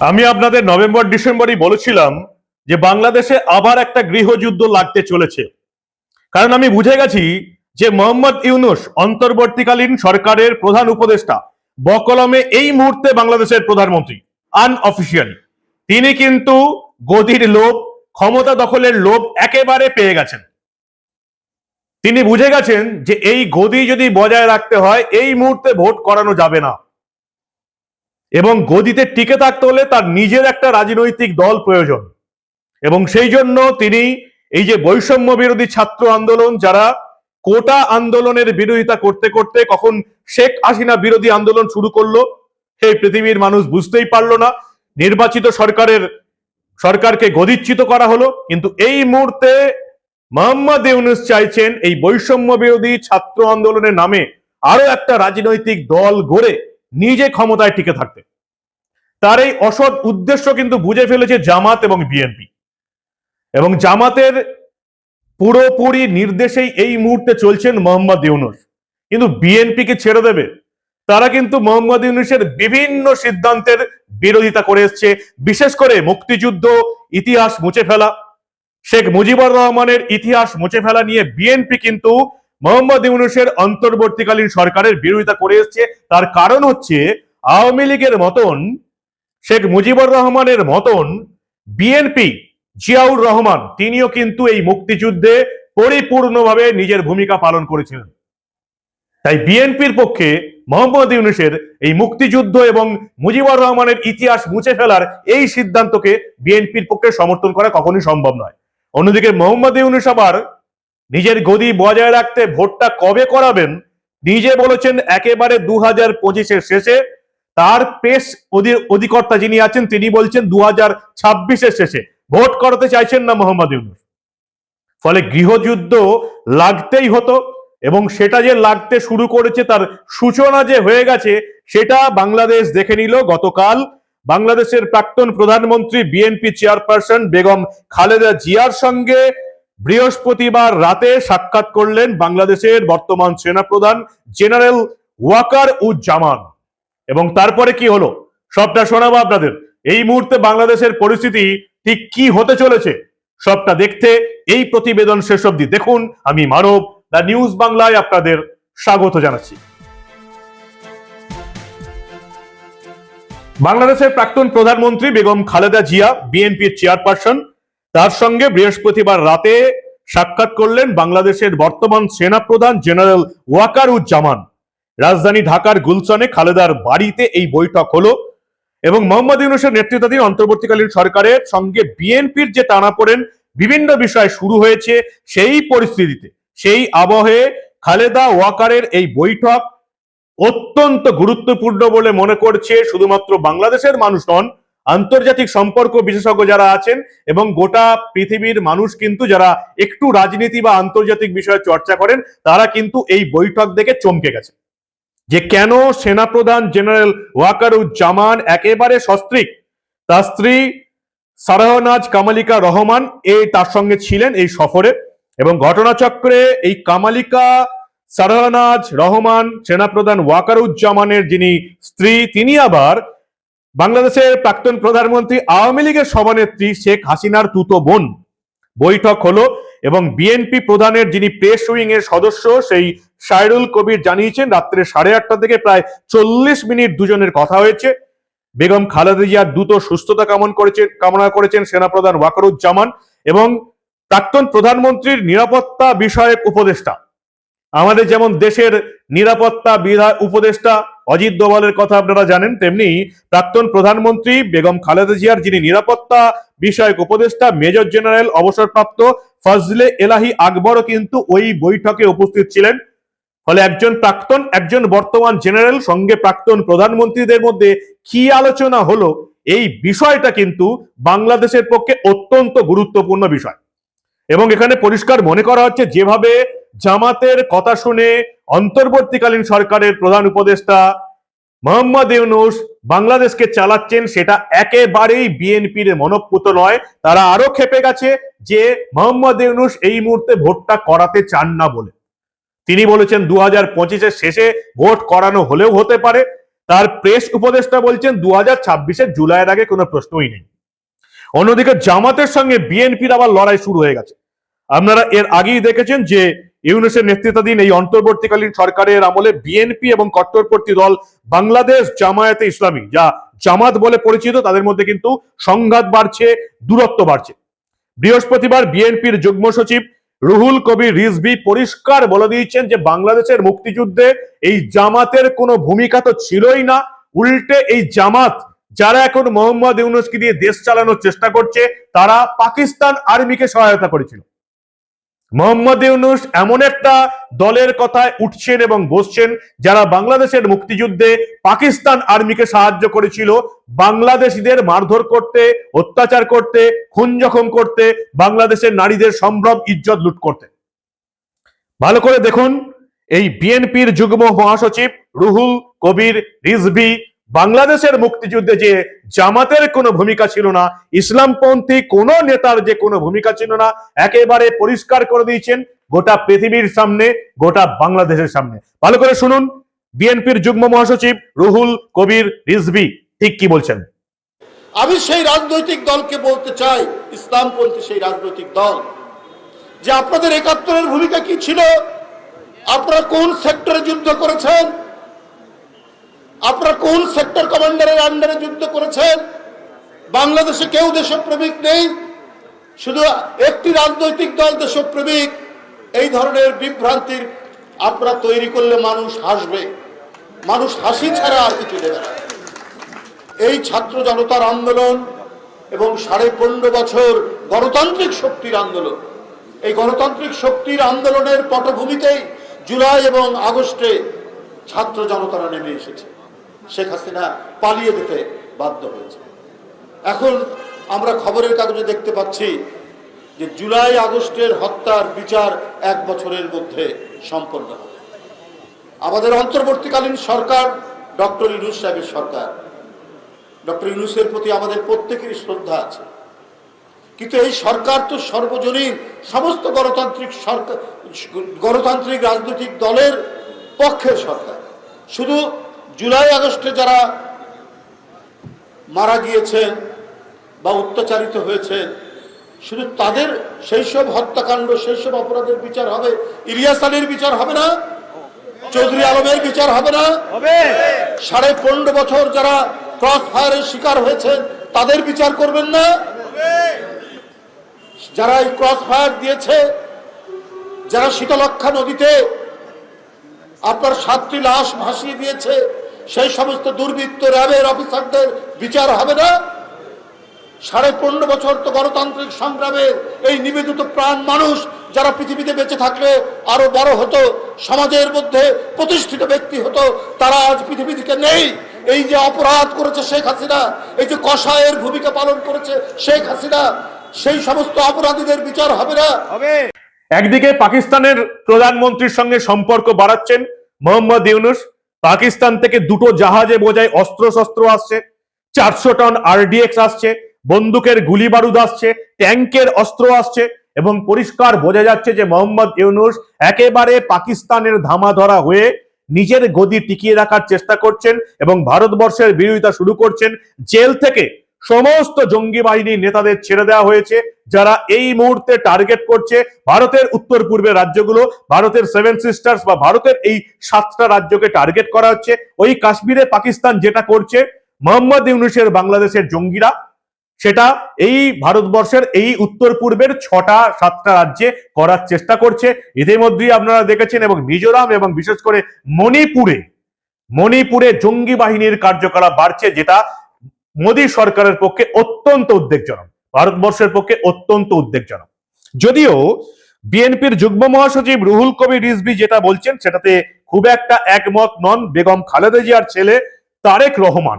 আমি আপনাদের নভেম্বর, ডিসেম্বরই বলেছিলাম যে বাংলাদেশে আবার একটা গৃহযুদ্ধ লাগতে চলেছে। কারণ আমি বুঝে গেছি যে মোহাম্মদ ইউনুস অন্তর্বর্তীকালীন সরকারের প্রধান উপদেষ্টা, বকলমে এই মুহূর্তে বাংলাদেশের প্রধানমন্ত্রী আনঅফিসিয়ালি তিনি কিন্তু গদির লোভ, ক্ষমতা দখলের লোভ একেবারে পেয়ে গেছেন। তিনি বুঝে গেছেন যে এই গদি যদি বজায় রাখতে হয়, এই মুহূর্তে ভোট করানো যাবে না। এবং গদিতে টিকে থাকতে হলে তার নিজের একটা রাজনৈতিক দল প্রয়োজন। এবং সেই জন্য তিনি এই যে বৈষম্য বিরোধী ছাত্র আন্দোলন, যারা কোটা আন্দোলনের বিরোধিতা করতে করতে কখন শেখ হাসিনা বিরোধী আন্দোলন শুরু করল, সেই পৃথিবীর মানুষ বুঝতেই পারল না। নির্বাচিত সরকারের, সরকারকে গদিচ্যুত করা হলো, কিন্তু এই মুহূর্তে মোহাম্মদ ইউনুস চাইছেন এই বৈষম্য বিরোধী ছাত্র আন্দোলনের নামে আরও একটা রাজনৈতিক দল গড়ে। নিজে ক্ষমতায় টিকে থাকতে। তার এই অসৎ উদ্দেশ্য কিন্তু বুঝে ফেলেছে জামাত এবং বিএনপি। এবং জামাতের পুরোপুরি নির্দেশেই এই মুহূর্তে চলছেন মোহাম্মদ ইউনুস। কিন্তু বিএনপিকে ছেড়ে দেবে? তারা কিন্তু মোহাম্মদ ইউনুসের বিভিন্ন সিদ্ধান্তের বিরোধিতা করে এসছে। বিশেষ করে মুক্তিযুদ্ধ, ইতিহাস মুছে ফেলা, শেখ মুজিবুর রহমানের ইতিহাস মুছে ফেলা নিয়ে বিএনপি কিন্তু মোহাম্মদ ইউনুসের অন্তর্বর্তীকালীন সরকারের বিরোধিতা করে এসছে। তার কারণ হচ্ছে আওয়ামী লীগের মতন, শেখ মুজিবুর রহমানের মতন বিএনপি, জিয়াউর রহমান তিনিও কিন্তু এই মুক্তিযুদ্ধে পরিপূর্ণভাবে নিজের ভূমিকা পালন করেছিলেন। তাই বিএনপির পক্ষে মোহাম্মদ ইউনুসের এই মুক্তিযুদ্ধ এবং মুজিবুর রহমানের ইতিহাস মুছে ফেলার এই সিদ্ধান্তকে বিএনপির পক্ষে সমর্থন করা কখনোই সম্ভব নয়। অন্যদিকে মোহাম্মদ ইউনুস আবার নিজের গদি বজায় রাখতে ভোটটা কবে করাবেন? নিজে বলেছেন একেবারে দু হাজার পঁচিশের শেষে। তার অধি- অধিকর্তা যিনি আছেন, তিনি বলছেন দু হাজার ছাব্বিশের শেষে। ভোট করাতে চাইছেন না মোহাম্মদ ইউনুস। ফলে গৃহযুদ্ধ লাগতেই হতো এবং সেটা যে লাগতে শুরু করেছে তার সূচনা যে হয়ে গেছে, সেটা বাংলাদেশ দেখে নিল গতকাল। বাংলাদেশের প্রাক্তন প্রধানমন্ত্রী, বিএনপি চেয়ারপারসন বেগম খালেদা জিয়ার সঙ্গে বৃহস্পতিবার রাতে সাক্ষাৎ করলেন বাংলাদেশের বর্তমান সেনাপ্রধান জেনারেল ওয়াকার উজ্জামান এবং তারপরে কি হলো? সবটা শোনাবো আপনাদের। এই মুহূর্তে বাংলাদেশের পরিস্থিতি ঠিক কি হতে চলেছে? সবটা দেখতে এই প্রতিবেদন শেষ অবধি দেখুন। আমি মানব, দ্য নিউজ বাংলায় আপনাদের স্বাগত জানাচ্ছি। বাংলাদেশের প্রাক্তন প্রধানমন্ত্রী বেগম খালেদা জিয়া, বিএনপির চেয়ারপারসন তার সঙ্গে বৃহস্পতিবার রাতে সাক্ষাৎ করলেন বাংলাদেশের বর্তমান সেনাপ্রধান জেনারেল ওয়াকার উজ্জামান রাজধানী ঢাকার গুলশনে খালেদার বাড়িতে এই বৈঠক হলো এবং মোহাম্মদ ইউনুসের নেতৃত্বাধীন অন্তর্বর্তীকালীন সরকারের সঙ্গে বিএনপির যে টানাপোড়েন বিভিন্ন বিষয় শুরু হয়েছে সেই পরিস্থিতিতে। সেই আবহে খালেদা ওয়াকারের এই বৈঠক অত্যন্ত গুরুত্বপূর্ণ বলে মনে করছে শুধুমাত্র বাংলাদেশের মানুষ নন আন্তর্জাতিক সম্পর্ক বিশেষজ্ঞ যারা আছেন এবং গোটা পৃথিবীর মানুষ কিন্তু যারা একটু রাজনীতি বা আন্তর্জাতিক বিষয়ে চর্চা করেন, তারা কিন্তু এই বৈঠক দেখে চমকে গেছে যে কেন সেনাপ্রধান জেনারেল ওয়াকারুজ্জামান একেবারে সস্ত্রীক? তার স্ত্রী সারাহনাজ কামালিকা রহমান এই তার সঙ্গে ছিলেন এই সফরে এবং ঘটনাচক্রে এই কামালিকা সারাহনাজ রহমান, সেনাপ্রধান ওয়াকারুজ্জামানের যিনি স্ত্রী, তিনি আবার বাংলাদেশের প্রাক্তন প্রধানমন্ত্রী আওয়ামী লীগের সভানেত্রী শেখ হাসিনার তুতো বোন। বৈঠক হলো এবং বিএনপি প্রধানের যিনি প্রেস উইং এর সদস্য, সেই সাইরুল কবির জানিয়েছেন, রাত্রে সাড়ে আটটা থেকে প্রায় চল্লিশ মিনিট দুজনের কথা হয়েছে। বেগম খালেদা জিয়ার দ্রুত সুস্থতা কামন করেছেন, কামনা করেছেন সেনাপ্রধান ওয়াকারুজ্জামান এবং প্রাক্তন প্রধানমন্ত্রীর নিরাপত্তা বিষয়ক উপদেষ্টা। আমাদের যেমন দেশের নিরাপত্তা বিধা উপদেষ্টা অজিত দোভালের কথা আপনারা জানেন, তেমনি প্রাক্তন প্রধানমন্ত্রী বেগম খালেদা জিয়ার যিনি নিরাপত্তা বিষয়ক উপদেষ্টা, মেজর জেনারেল, অবসরপ্রাপ্ত ফজলে এলাহি আকবরও কিন্তু ওই বৈঠকে উপস্থিত ছিলেন। ফলে একজন প্রাক্তন, একজন বর্তমান জেনারেল, সঙ্গে প্রাক্তন প্রধানমন্ত্রীদের মধ্যে কি আলোচনা হলো, এই বিষয়টা কিন্তু বাংলাদেশের পক্ষে অত্যন্ত গুরুত্বপূর্ণ বিষয়। এবং এখানে পরিষ্কার মনে করা হচ্ছে, যেভাবে জামাতের কথা শুনে অন্তর্বর্তীকালীন সরকারের প্রধান উপদেষ্টা মোহাম্মদ ইউনুস বাংলাদেশকে চালাচ্ছেন সেটা একেবারেই বিএনপির মনপ্পুত নয়। তারা আরও খেপে গেছে যে মোহাম্মদ ইউনুস এই মুহূর্তে ভোটটা করাতে চান না বলে। তিনি বলেছেন দু হাজার পঁচিশের শেষে ভোট করানো হলেও হতে পারে। তার প্রেস উপদেষ্টা বলছেন দু হাজার ছাব্বিশের জুলাইয়ের আগে কোনো প্রশ্নই নেই। অন্যদিকে জামাতের সঙ্গে বিএনপির আবার লড়াই শুরু হয়ে গেছে। আপনারা এর আগেই দেখেছেন যে ইউনুসের নেতৃত্বাধীন এই অন্তর্বর্তীকালীন সরকারের আমলে বিএনপি এবং কট্টরপন্থী দল বাংলাদেশ জামায়াতে ইসলামী, যা জামাত বলে পরিচিত, তাদের মধ্যে কিন্তু সংঘাত বাড়ছে, দূরত্ব বাড়ছে। বৃহস্পতিবার বিএনপির যুগ্ম সচিব রুহুল কবির রিজভি পরিষ্কার বলে দিয়েছেন যে বাংলাদেশের মুক্তিযুদ্ধে এই জামাতের কোনো ভূমিকা তো ছিলই না। উল্টে এই জামাত, যারা এখন মোহাম্মদ ইউনুসকে দিয়ে দেশ চালানোর চেষ্টা করছে, তারা পাকিস্তান আর্মিকে সহায়তা করেছিল। মোহাম্মদ ইউনুস এমন একটা দলের কথায় উঠছেন এবং বসছেন যারা বাংলাদেশের মুক্তিযুদ্ধে পাকিস্তান আর্মিকে সাহায্য করেছিল। বাংলাদেশিদের মারধর করতে, অত্যাচার করতে, খুন জখম করতে, বাংলাদেশের নারীদের সম্ভ্রম, ইজ্জত লুট করতে। ভালো করে দেখুন, এই বিএনপির যুগ্ম মহাসচিব রুহুল কবির রিজভি বাংলাদেশের মুক্তিযুদ্ধে যে জামাতের কোনো ভূমিকা ছিল না, ইসলামপন্থী কোনো নেতার যে কোনো ভূমিকা ছিল না, একেবারে পরিষ্কার করে দিয়েছেন গোটা পৃথিবীর সামনে, গোটা বাংলাদেশের সামনে। ভালো করে শুনুন, বিএনপির যুগ্ম মহাসচিব রুহুল কবির রিজভি ঠিক কি বলছেন? আমি সেই রাজনৈতিক দলকে বলতে চাই, ইসলামপন্থী সেই রাজনৈতিক দল। যে আপনাদের একাত্তরের ভূমিকা কি ছিল? আপনারা কোন সেক্টরে যুদ্ধ করেছেন আপনারা কোন সেক্টর আন্ডারে যুদ্ধ করেছেন। বাংলাদেশে কেউ দেশপ্রেমিক নেই। শুধু একটি রাজনৈতিক দল দেশপ্রেমিক। এই ধরনের বিভ্রান্তির আপনারা তৈরি করলে মানুষ হাসবে। মানুষ হাসি ছাড়া আর কিছু দেবে এই ছাত্র জনতার আন্দোলন এবং সাড়ে পনেরো বছর গণতান্ত্রিক শক্তির আন্দোলন। এই গণতান্ত্রিক শক্তির আন্দোলনের পটভূমিতেই জুলাই এবং আগস্টে ছাত্র জনতারা নেমে এসেছে। শেখ হাসিনা পালিয়ে যেতে বাধ্য হয়েছে। এখন আমরা খবরের কাগজে দেখতে পাচ্ছি যে জুলাই আগস্টের হত্যার বিচার এক বছরের মধ্যে সম্পন্ন হবে। আমাদের অন্তর্বর্তীকালীন সরকার ডক্টর ইউনুস সাহেবের সরকার। ডক্টর ইউনুসের প্রতি আমাদের প্রত্যেকেরই শ্রদ্ধা আছে। কিন্তু এই সরকার তো সর্বজনীন সমস্ত গণতান্ত্রিক সরকার, গণতান্ত্রিক রাজনৈতিক দলের পক্ষের সরকার। শুধু জুলাই আগস্টে যারা মারা গিয়েছেন বা অত্যাচারিত হয়েছেন শুধু তাদের সেই সব হত্যাকাণ্ড সেই সব অপরাধের বিচার হবে? ইলিয়াস আলীর বিচার হবে না? চৌধুরী আলমের বিচার হবে না? সাড়ে পনেরো বছর যারা ক্রস ফায়ারের শিকার হয়েছেন তাদের বিচার করবেন না? যারা এই ক্রস ফায়ার দিয়েছে যারা শীতলক্ষা নদীতে আপনার সাতটি লাশ ভাসিয়ে দিয়েছে সেই সমস্ত দুর্বৃত্ত র্যাবের অফিসারদের বিচার হবে না? সাড়ে পনেরো বছর তো গণতান্ত্রিক সংগ্রামের এই নিবেদিত প্রাণ মানুষ যারা পৃথিবীতে বেঁচে থাকলে আরও বড় হতো সমাজের মধ্যে প্রতিষ্ঠিত ব্যক্তি হতো তারা আজ পৃথিবী থেকে নেই। এই যে অপরাধ করেছে শেখ হাসিনা এই যে কষায়ের ভূমিকা পালন করেছে শেখ হাসিনা সেই সমস্ত অপরাধীদের বিচার হবে না? হবে। একদিকে পাকিস্তানের প্রধানমন্ত্রীর সঙ্গে সম্পর্ক বাড়াচ্ছেন মোহাম্মদ ইউনুস পাকিস্তান থেকে দুটো জাহাজে বোঝায় অস্ত্র শস্ত্র আসছে, চারশো টন আরডিএক্স আসছে, বন্দুকের গুলি বারুদ আসছে ট্যাঙ্কের অস্ত্র আসছে এবং পরিষ্কার বোঝা যাচ্ছে যে মোহাম্মদ ইউনুস একেবারে পাকিস্তানের ধামা ধরা হয়ে নিজের গদি টিকিয়ে রাখার চেষ্টা করছেন এবং ভারতবর্ষের বিরোধিতা শুরু করছেন। জেল থেকে সমস্ত জঙ্গি বাহিনীর নেতাদের ছেড়ে দেওয়া হয়েছে, যারা এই মুহূর্তে টার্গেট করছে ভারতের উত্তর পূর্বের রাজ্যগুলো, ভারতের সেভেন সিস্টার্স বা ভারতের এই সাতটা রাজ্যকে টার্গেট করা হচ্ছে। ওই কাশ্মীরে পাকিস্তান যেটা করছে, মোহাম্মদ ইউনুসের বাংলাদেশের জঙ্গিরা, সেটা এই ভারতবর্ষের এই উত্তর পূর্বের ছটা, সাতটা রাজ্যে করার চেষ্টা করছে। ইতিমধ্যেই আপনারা দেখেছেন এবং মিজোরাম এবং বিশেষ করে মণিপুরে মণিপুরে জঙ্গি বাহিনীর কার্যকলাপ বাড়ছে, যেটা মোদী সরকারের পক্ষে অত্যন্ত উদ্বেগজনক, ভারতবর্ষের পক্ষে অত্যন্ত উদ্বেগজনক। যদিও বিএনপির যুগ্ম মহাসচিব রুহুল কবি রিজভি যেটা বলছেন, সেটাতে খুব একটা একমত নন বেগম খালেদা জিয়ার ছেলে তারেক রহমান।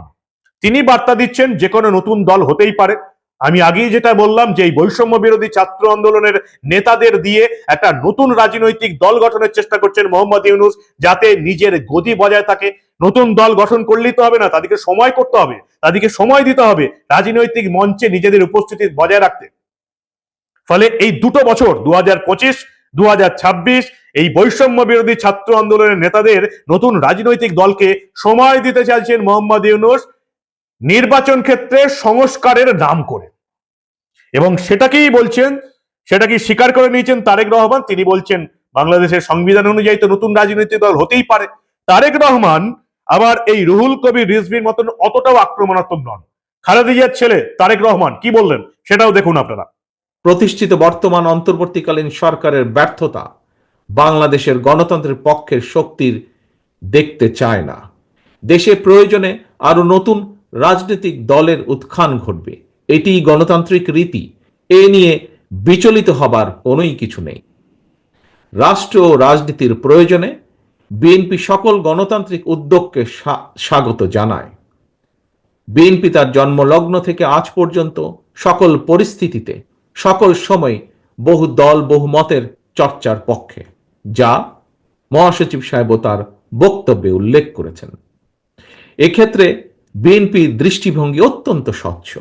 তিনি বার্তা দিচ্ছেন যে কোনো নতুন দল হতেই পারে আমি আগেই যেটা বললাম যে এই বৈষম্য বিরোধী ছাত্র আন্দোলনের নেতাদের দিয়ে একটা নতুন রাজনৈতিক দল গঠনের চেষ্টা করছেন মোহাম্মদ ইউনুস, যাতে নিজের গদি বজায় থাকে। নতুন দল গঠন করলেই তো হবে না, তাদেরকে সময় করতে হবে, তাদেরকে সময় দিতে হবে রাজনৈতিক মঞ্চে নিজেদের উপস্থিতি বজায় রাখতে। ফলে এই দুটো বছর দু হাজার পঁচিশ দু এই বৈষম্য বিরোধী ছাত্র আন্দোলনের নেতাদের নতুন রাজনৈতিক দলকে সময় দিতে চাইছেন মোহাম্মদ ইউনুস। নির্বাচন ক্ষেত্রে সংস্কারের নাম করে। এবং সেটাকেই বলছেন সেটা কি স্বীকার করে নিয়েছেন তারেক রহমান। তিনি বলছেন, বাংলাদেশের সংবিধান অনুযায়ী তো নতুন রাজনৈতিক দল হতেই পারে। তারেক রহমান আবার এই রুহুল কবির রিজভির মতন অতটাও আক্রমণাত্মক নন। খালেদা জিয়ার ছেলে তারেক রহমান, কি বললেন? সেটাও দেখুন আপনারা। প্রতিষ্ঠিত বর্তমান অন্তর্বর্তীকালীন সরকারের ব্যর্থতা বাংলাদেশের গণতন্ত্রের পক্ষের শক্তির দেখতে চায় না। দেশে প্রয়োজনে আরও নতুন রাজনৈতিক দলের উত্থান ঘটবে। এটি গণতান্ত্রিক রীতি। এ নিয়ে বিচলিত হবার কোনোই কিছু নেই। রাষ্ট্র ও রাজনীতির প্রয়োজনে বিএনপি সকল গণতান্ত্রিক উদ্যোগকে স্বা- স্বাগত জানায়। বিএনপি তার জন্মলগ্ন থেকে আজ পর্যন্ত সকল পরিস্থিতিতে, সকল সময় বহু দল, বহু মতের চর্চার পক্ষে, যা মহাসচিব সাহেবও তার বক্তব্যে উল্লেখ করেছেন। এক্ষেত্রে বিএনপি দৃষ্টিভঙ্গি অত্যন্ত স্বচ্ছ।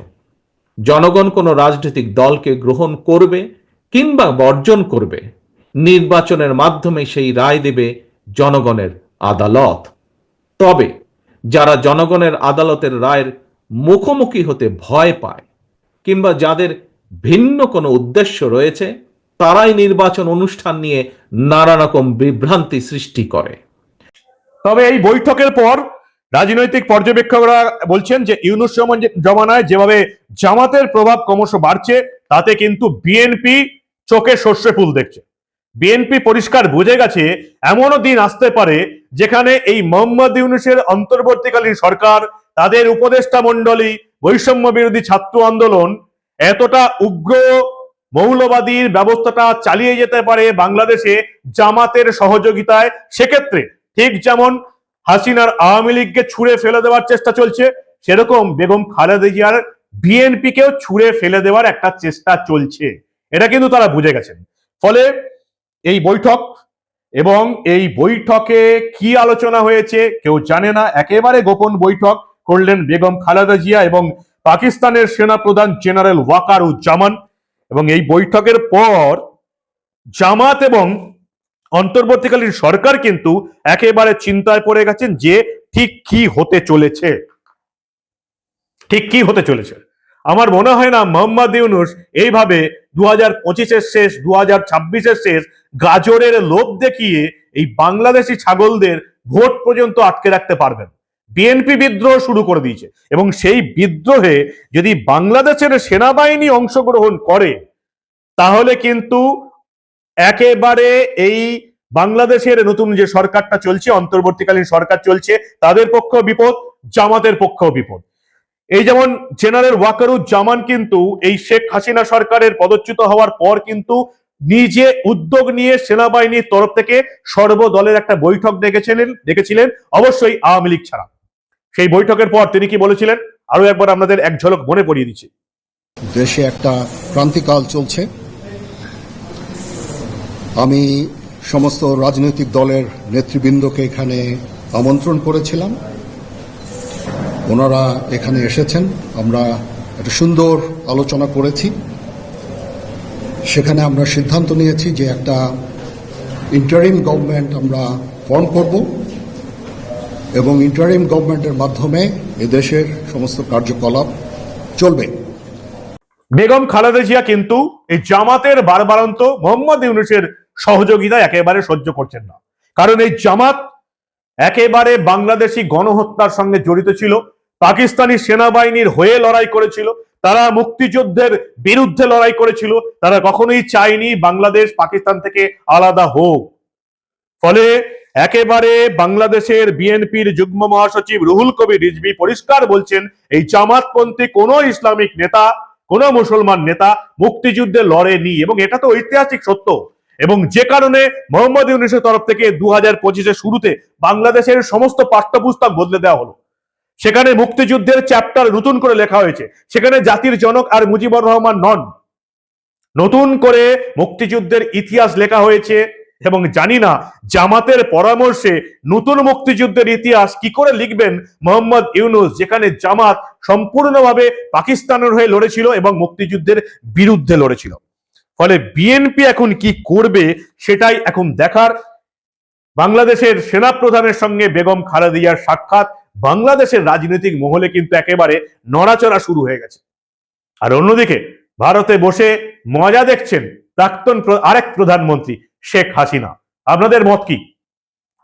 জনগণ কোনো রাজনৈতিক দলকে গ্রহণ করবে কিংবা বর্জন করবে, নির্বাচনের মাধ্যমে সেই রায় দেবে জনগণের আদালত। তবে যারা জনগণের আদালতের রায়ের মুখোমুখি হতে ভয় পায় কিংবা যাদের ভিন্ন কোনো উদ্দেশ্য রয়েছে, তারাই নির্বাচন অনুষ্ঠান নিয়ে নানা রকম বিভ্রান্তি সৃষ্টি করে। তবে এই বৈঠকের পর রাজনৈতিক পর্যবেক্ষকরা বলছেন যে ইউনুস জমানায় যেভাবে জামাতের প্রভাব ক্রমশ বাড়ছে, তাতে কিন্তু বিএনপি চোখে সর্ষে ফুল দেখছে। বিএনপি পরিষ্কার বুঝে গেছে, এমনও দিন আসতে পারে যেখানে এই মোহাম্মদ ইউনুসের অন্তর্বর্তীকালীন সরকার, তাদের উপদেষ্টা মণ্ডলী, বৈষম্য বিরোধী ছাত্র আন্দোলন এতটা উগ্র মৌলবাদীর ব্যবস্থাটা চালিয়ে যেতে পারে বাংলাদেশে জামাতের সহযোগিতায়। সেক্ষেত্রে ঠিক যেমন হাসিনার আওয়ামী লীগকে ছুঁড়ে ফেলে দেওয়ার চেষ্টা চলছে। সেরকম বেগম খালেদা জিয়ার বিএনপি কেও ছুঁড়ে ফেলে দেওয়ার একটা চেষ্টা চলছে। এটা কিন্তু তারা বুঝে গেছেন। ফলে এই বৈঠক এবং এই বৈঠকে কি আলোচনা হয়েছে কেউ জানে না। একেবারে গোপন বৈঠক করলেন বেগম খালেদা জিয়া এবং পাকিস্তানের সেনাপ্রধান জেনারেল ওয়াকারুজ্জামান। এবং এই বৈঠকের পর জামাত এবং অন্তর্বর্তীকালীন সরকার কিন্তু একেবারে চিন্তায় পড়ে গেছেন যে ঠিক কি হতে চলেছে। ঠিক কি হতে চলেছে। আমার মনে হয় না মোহাম্মদ ইউনুস এইভাবে দু হাজার পঁচিশের শেষ দু হাজার ছাব্বিশের শেষ গাজরের লোভ দেখিয়ে এই বাংলাদেশি ছাগলদের ভোট পর্যন্ত আটকে রাখতে পারবেন। বিএনপি বিদ্রোহ শুরু করে দিয়েছে এবং সেই বিদ্রোহে যদি বাংলাদেশের সেনাবাহিনী অংশগ্রহণ করে, তাহলে কিন্তু একেবারে এই বাংলাদেশের নতুন যে সরকারটা চলছে, অন্তর্বর্তীকালীন সরকার চলছে, তাদের পক্ষেও বিপদ, জামাতের পক্ষেও বিপদ। এই যেমন জেনারেল ওয়াকারুজ্জামান কিন্তু এই শেখ হাসিনা সরকারের পদচ্যুত হওয়ার পর কিন্তু নিজে উদ্যোগ নিয়ে সেনাবাহিনীর তরফ থেকে সর্বদলের একটা বৈঠক ডেকেছিলেন ডেকেছিলেন অবশ্যই আওয়ামী লীগ ছাড়া। সেই বৈঠকের পর তিনি কি বলেছিলেন? আরও একবার আপনাদের এক ঝলক মনে পড়িয়ে দিচ্ছি। দেশে একটা ক্রান্তিকাল চলছে। আমি সমস্ত রাজনৈতিক দলের নেতৃবৃন্দকে এখানে আমন্ত্রণ করেছিলাম। ওনারা এখানে এসেছেন। আমরা একটা সুন্দর আলোচনা করেছি। সেখানে আমরা সিদ্ধান্ত নিয়েছি যে একটা ইন্টারিম গভর্নমেন্ট আমরা ফর্ম করব এবং ইন্টারিম গভর্নমেন্টের মাধ্যমে এদেশের সমস্ত কার্যকলাপ চলবে। বেগম খালেদা জিয়া কিন্তু এই জামাতের বারবারন্ত মোহাম্মদ ইউনুসের সহযোগিতা একেবারে সহ্য করছেন না। কারণ এই জামাত একেবারে বাংলাদেশি গণহত্যার সঙ্গে জড়িত ছিল, পাকিস্তানি সেনাবাহিনীর হয়ে লড়াই করেছিল, তারা মুক্তিযুদ্ধের বিরুদ্ধে লড়াই করেছিল, তারা কখনোই চায়নি বাংলাদেশ পাকিস্তান থেকে আলাদা হোক। ফলে একেবারে বাংলাদেশের বিএনপির যুগ্ম মহাসচিব রুহুল কবির রিজভি পরিষ্কার বলছেন, এই জামাতপন্থী কোন ইসলামিক নেতা, কোন মুসলমান নেতা মুক্তিযুদ্ধে লড়েনি এবং এটা তো ঐতিহাসিক সত্য। এবং যে কারণে মোহাম্মদ ইউনুসের তরফ থেকে দু হাজার পঁচিশের শুরুতে বাংলাদেশের সমস্ত পাঠ্যপুস্তক বদলে দেওয়া হলো। সেখানে মুক্তিযুদ্ধের চ্যাপ্টার নতুন করে লেখা হয়েছে। সেখানে জাতির জনক আর মুজিবুর রহমান নন। নতুন করে মুক্তিযুদ্ধের ইতিহাস লেখা হয়েছে এবং জানি না জামাতের পরামর্শে নতুন মুক্তিযুদ্ধের ইতিহাস কি করে লিখবেন মোহাম্মদ ইউনুস, যেখানে জামাত সম্পূর্ণভাবে পাকিস্তানের হয়ে লড়েছিল এবং মুক্তিযুদ্ধের বিরুদ্ধে লড়েছিল। ফলে বিএনপি এখন কি করবে সেটাই এখন দেখার। বাংলাদেশের সেনাপ্রধানের সঙ্গে বেগম খালেদিয়ার সাক্ষাৎ, বাংলাদেশের রাজনৈতিক মহলে কিন্তু একেবারে নড়াচড়া শুরু হয়ে গেছে। আর অন্যদিকে ভারতে বসে মজা দেখছেন প্রাক্তন আরেক প্রধানমন্ত্রী শেখ হাসিনা। আপনাদের মত কি?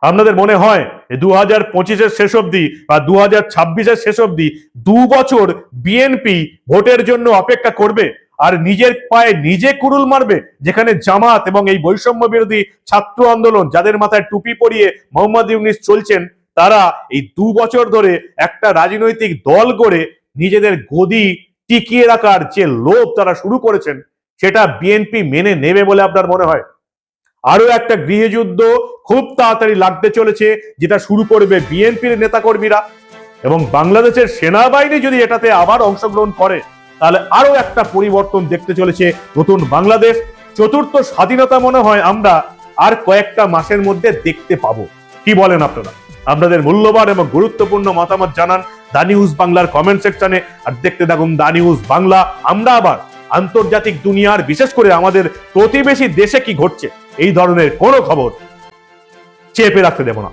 আপনাদের মনে হয় দু হাজার পঁচিশের শেষ অবধি বা দু হাজার ছাব্বিশের শেষ অবধি দু বছর বিএনপি ভোটের জন্য অপেক্ষা করবে? আর নিজের পায়ে নিজে কুরুল মারবে, যেখানে জামাত এবং এই বৈষম্য বিরোধী ছাত্র আন্দোলন যাদের মাথায় টুপি পরিয়ে মোহাম্মদ ইউনিস চলছেন, তারা এই দু বছর ধরে একটা রাজনৈতিক দল করে নিজেদের গদি টিকিয়ে রাখার যে লোভ তারা শুরু করেছেন, সেটা বিএনপি মেনে নেবে বলে আপনার মনে হয়? আরও একটা গৃহযুদ্ধ খুব তাড়াতাড়ি লাগতে চলেছে, যেটা শুরু করবে বিএনপির নেতাকর্মীরা এবং বাংলাদেশের সেনাবাহিনী যদি এটাতে আবার অংশগ্রহণ করে তাহলে আরও একটা পরিবর্তন দেখতে চলেছে নতুন বাংলাদেশ। চতুর্থ স্বাধীনতা মনে হয় আমরা আর কয়েকটা মাসের মধ্যে দেখতে পাবো। কি বলেন আপনারা? আপনাদের মূল্যবান এবং গুরুত্বপূর্ণ মতামত জানান দা নিউজ বাংলার কমেন্ট সেকশনে। আর দেখতে থাকুন দা নিউজ বাংলা। আমরা আবার আন্তর্জাতিক দুনিয়ার, বিশেষ করে আমাদের প্রতিবেশী দেশে কি ঘটছে, এই ধরনের কোনো খবর চেপে রাখতে দেব না।